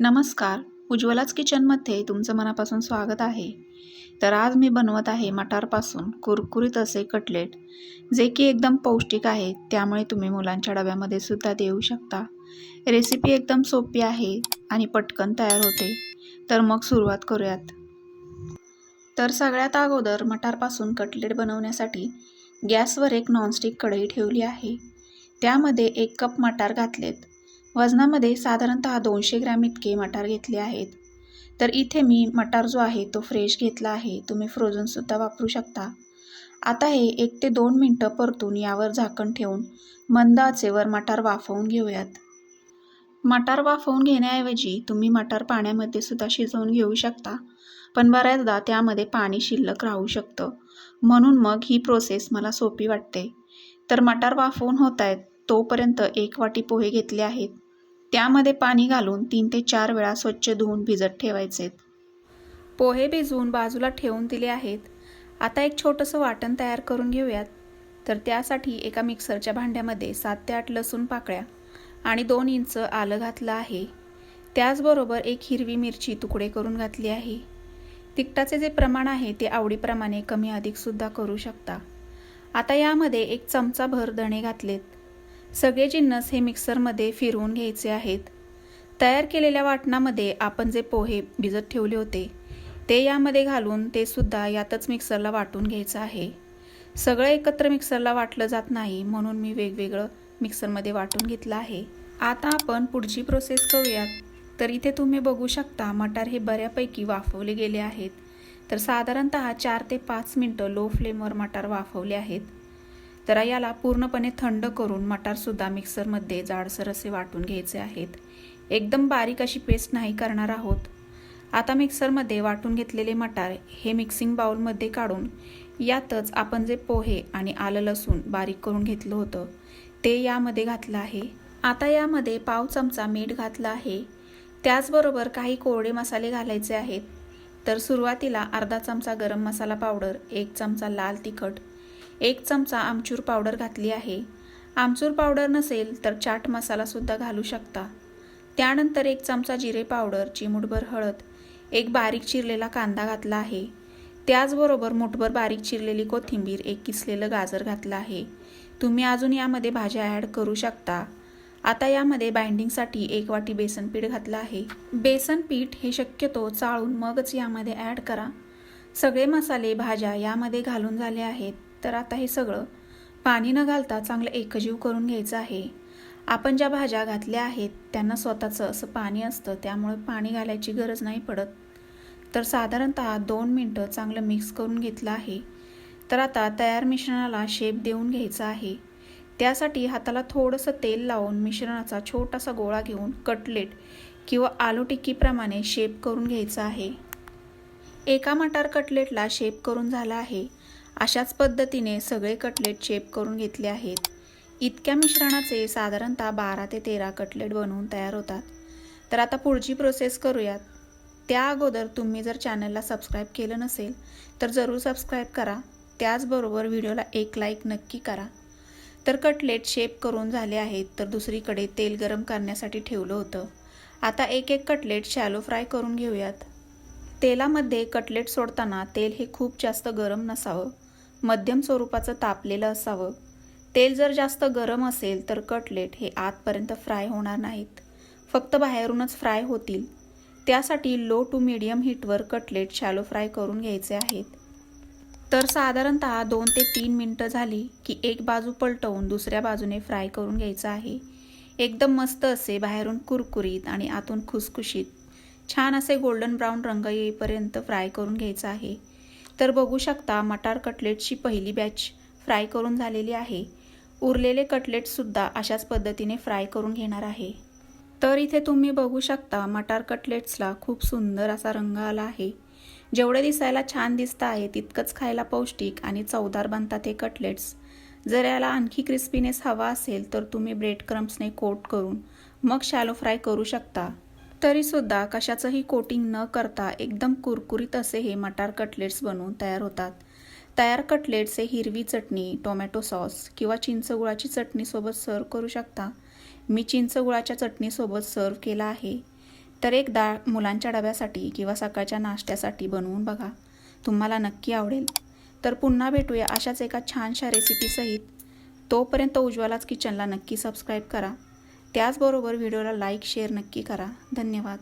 नमस्कार. उज्ज्वलाच किचनमध्ये तुमचं मनापासून स्वागत आहे. तर आज मी बनवत आहे मटारपासून कुरकुरीत असे कटलेट जे की एकदम पौष्टिक आहे त्यामुळे तुम्ही मुलांच्या डब्यामध्ये सुद्धा देऊ शकता. रेसिपी एकदम सोपी आहे आणि पटकन तयार होते. तर मग सुरुवात करूयात. तर सगळ्यात अगोदर मटारपासून कटलेट बनवण्यासाठी गॅसवर एक नॉनस्टिक कढई ठेवली आहे. त्यामध्ये एक कप मटार घातलेत. वजनामध्ये साधारणतः दोनशे ग्रॅम इतके मटार घेतले आहेत. तर इथे मी मटार जो आहे तो फ्रेश घेतला आहे. तुम्ही फ्रोझनसुद्धा वापरू शकता. आता हे एक ते दोन मिनटं परतून यावर झाकण ठेवून मंद आचेवर मटार वाफवून घेऊयात. मटार वाफवून घेण्याऐवजी तुम्ही मटार पाण्यामध्ये सुद्धा शिजवून घेऊ शकता पण बऱ्याचदा त्यामध्ये पाणी शिल्लक राहू शकतं. म्हणून मग ही प्रोसेस मला सोपी वाटते. तर मटार वाफवून होत आहेत तोपर्यंत एक वाटी पोहे घेतले आहेत. त्यामध्ये पाणी घालून तीन ते चार वेळा स्वच्छ धुवून भिजत ठेवायचेत. पोहे भिजवून बाजूला ठेवून दिले आहेत. आता एक छोटंसं वाटण तयार करून घेऊयात. तर त्यासाठी एका मिक्सरच्या भांड्यामध्ये सात ते आठ लसूण पाकळ्या आणि दोन इंच आलं घातलं आहे. त्याचबरोबर एक हिरवी मिरची तुकडे करून घातली आहे. तिखटाचे जे प्रमाण आहे ते आवडीप्रमाणे कमी अधिकसुद्धा करू शकता. आता यामध्ये एक चमचा भर धणे घातलेत. सगळे जिन्नस हे मिक्सरमध्ये फिरवून घ्यायचे आहेत. तयार केलेल्या वाटणामध्ये आपण जे पोहे भिजत ठेवले होते ते यामध्ये घालून ते सुद्धा यातच मिक्सरला वाटून घ्यायचं आहे. सगळं एकत्र मिक्सरला वाटलं जात नाही म्हणून मी वेगवेगळं मिक्सरमध्ये वाटून घेतलं आहे. आता आपण पुढची प्रोसेस करूयात. तर इथे तुम्ही बघू शकता मटार हे बऱ्यापैकी वाफवले गेले आहेत. तर साधारणतः चार ते पाच मिनटं लो फ्लेमवर मटार वाफवले आहेत. तर याला पूर्णपणे थंड करून मटारसुद्धा मिक्सरमध्ये जाडसर असे वाटून घ्यायचे आहेत. एकदम बारीक अशी पेस्ट नाही करणार आहोत. आता मिक्सरमध्ये वाटून घेतलेले मटार हे मिक्सिंग बाउलमध्ये काढून यातच आपण जे पोहे आणि आलं लसूण बारीक करून घेतलं होतं ते यामध्ये घातलं आहे. आता यामध्ये पाव चमचा मीठ घातलं आहे. त्याचबरोबर काही कोरडे मसाले घालायचे आहेत. तर सुरुवातीला अर्धा चमचा गरम मसाला पावडर एक चमचा लाल तिखट एक चमचा आमचूर पावडर घातली आहे. आमचूर पावडर नसेल तर चाट मसालासुद्धा घालू शकता. त्यानंतर एक चमचा जिरे पावडर चिमूटभर हळद एक बारीक चिरलेला कांदा घातला आहे. त्याचबरोबर मुठभर बारीक चिरलेली कोथिंबीर एक किसलेलं गाजर घातलं आहे. तुम्ही अजून यामध्ये भाज्या ॲड करू शकता. आता यामध्ये बाइंडिंगसाठी एक वाटी बेसन पीठ घातलं आहे. बेसन पीठ हे शक्यतो चाळून मगच यामध्ये ॲड करा. सगळे मसाले भाज्या यामध्ये घालून झाले आहेत. तर आता हे सगळं पाणी न घालता चांगलं एकजीव करून घ्यायचं आहे. आपण ज्या भाज्या घातल्या आहेत त्यांना स्वतःचं असं पाणी असतं त्यामुळे पाणी घालायची गरज नाही पडत. तर साधारणतः दोन मिनटं चांगलं मिक्स करून घेतलं आहे. तर आता तयार मिश्रणाला शेप देऊन घ्यायचा आहे. त्यासाठी हाताला थोडंसं तेल लावून मिश्रणाचा छोटासा गोळा घेऊन कटलेट किंवा आलू टिक्कीप्रमाणे शेप करून घ्यायचा आहे. एका मटार कटलेटला शेप करून झाला आहे. अशाच पद्धतीने सगळे कटलेट शेप करून घेतले आहेत. इतक्या मिश्रणाचे साधारणतः बारा ते तेरा कटलेट बनवून तयार होतात. तर आता पुढची प्रोसेस करूयात. त्या अगोदर तुम्ही जर चॅनलला सबस्क्राईब केलं नसेल तर जरूर सबस्क्राईब करा. त्याचबरोबर व्हिडिओला एक लाईक नक्की करा. तर कटलेट शेप करून झाले आहेत तर दुसरीकडे तेल गरम करण्यासाठी ठेवलं होतं. आता एक एक कटलेट शॅलो फ्राय करून घेऊयात. तेलामध्ये कटलेट सोडताना तेल हे खूप जास्त गरम नसावं. मध्यम स्वरूपाचं तापलेलं असावं. तेल जर जास्त गरम असेल तर कटलेट हे आतपर्यंत फ्राय होणार नाहीत. फक्त बाहेरूनच फ्राय होतील. त्यासाठी लो टू मिडियम हीटवर कटलेट शॅलो फ्राय करून घ्यायचे आहेत. तर साधारणतः दोन ते तीन मिनटं झाली की एक बाजू पलटवून दुसऱ्या बाजूने फ्राय करून घ्यायचं आहे. एकदम मस्त असे बाहेरून कुरकुरीत आणि आतून खुसखुशीत छान असे गोल्डन ब्राऊन रंग येईपर्यंत फ्राय करून घ्यायचं आहे. तर बघू शकता मटार कटलेटची पहिली बॅच फ्राय करून झालेली आहे. उरलेले कटलेट्ससुद्धा अशाच पद्धतीने फ्राय करून घेणार आहे. तर इथे तुम्ही बघू शकता मटार कटलेट्सला खूप सुंदर असा रंग आला आहे. जेवढे दिसायला छान दिसतं आहे तितकंच खायला पौष्टिक आणि चवदार बनतात हे कटलेट्स. जर याला आणखी क्रिस्पीनेस हवा असेल तर तुम्ही ब्रेड क्रम्सने कोट करून मग शॅलो फ्राय करू शकता. तरीसुद्धा कशाचंही कोटिंग न करता एकदम कुरकुरीत असे हे मटार कटलेट्स बनवून तयार होतात. तयार कटलेट्स हे हिरवी चटणी टोमॅटो सॉस किंवा चिंचगुळाची चटणीसोबत सर्व करू शकता. मी चिंचगुळाच्या चटणीसोबत सर्व केला आहे. तर एक डाळ मुलांच्या डब्यासाठी किंवा सकाळच्या नाश्त्यासाठी बनवून बघा. तुम्हाला नक्की आवडेल. तर पुन्हा भेटूया अशाच एका छानशा रेसिपीसहित तोपर्यंत उज्ज्वलाच किचनला नक्की सबस्क्राईब करा. त्याचबरोबर व्हिडिओला लाईक शेअर नक्की करा. धन्यवाद.